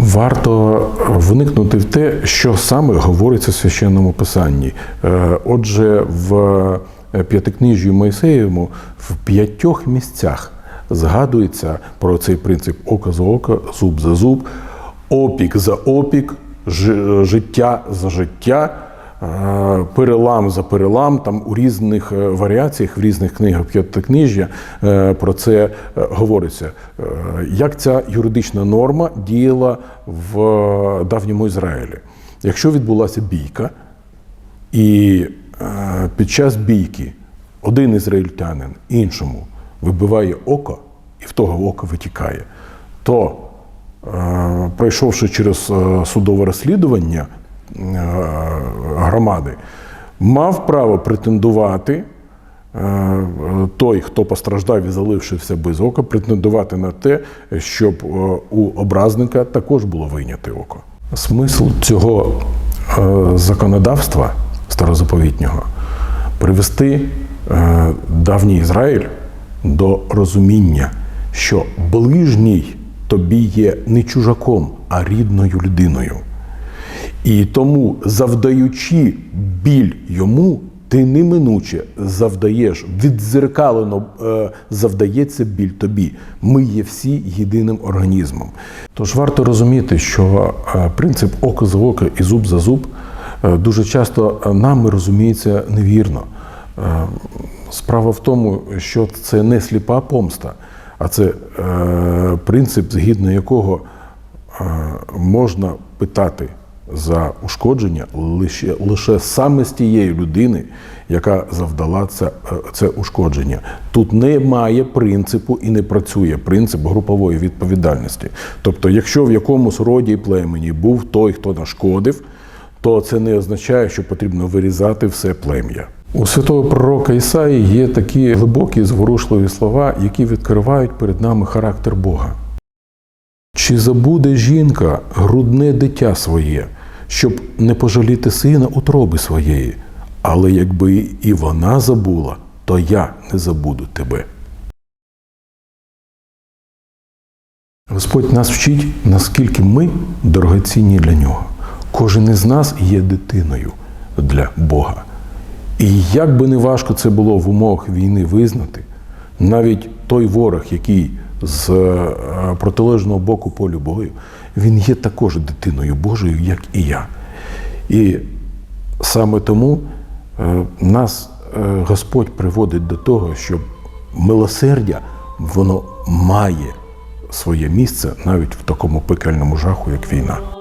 Варто вникнути в те, що саме говориться в священному писанні. Е, Отже, в п'ятикнижі Моїсеєвому в п'ятьох місцях згадується про цей принцип око за око, зуб за зуб, опік за опік, життя за життя. Е, Перелам за перелам, там у різних е, варіаціях, в різних книгах п'ятикнижжя е, про це говориться. Як ця юридична норма діяла в давньому Ізраїлі? Якщо відбулася бійка, і під час бійки один ізраїльтянин іншому вибиває око, і в того око витікає, то, пройшовши через судове розслідування громади, мав право претендувати. е, Той, хто постраждав і залишився без ока, претендувати на те, щоб е, у образника також було вийняте око. Смисл цього е, законодавства старозаповітнього привести давній Ізраїль до розуміння, що ближній тобі є не чужаком, а рідною людиною. І тому, завдаючи біль йому, ти неминуче завдаєш, віддзеркалено е, завдається біль тобі. Ми є всі єдиним організмом. Тож варто розуміти, що е, принцип око за око і зуб за зуб е, дуже часто нами розуміється невірно. Справа в тому, що це не сліпа помста, а це принцип, згідно якого можна питати за ушкодження лише, лише саме з тієї людини, яка завдала це, е, це ушкодження. Тут немає принципу і не працює принцип групової відповідальності. Тобто, якщо в якомусь роді племені був той, хто нашкодив, то це не означає, що потрібно вирізати все плем'я. У святого пророка Ісаї є такі глибокі зворушливі слова, які відкривають перед нами характер Бога. Чи забуде жінка грудне дитя своє, щоб не пожаліти сина утроби своєї? Але якби і вона забула, то я не забуду тебе. Господь нас вчить, наскільки ми дорогоцінні для нього. Кожен із нас є дитиною для Бога. І як би не важко це було в умовах війни визнати, навіть той ворог, який з е, протилежного боку полю бою, він є також дитиною Божою, як і я. І саме тому е, нас е, Господь приводить до того, що милосердя воно має своє місце навіть в такому пекельному жаху, як війна.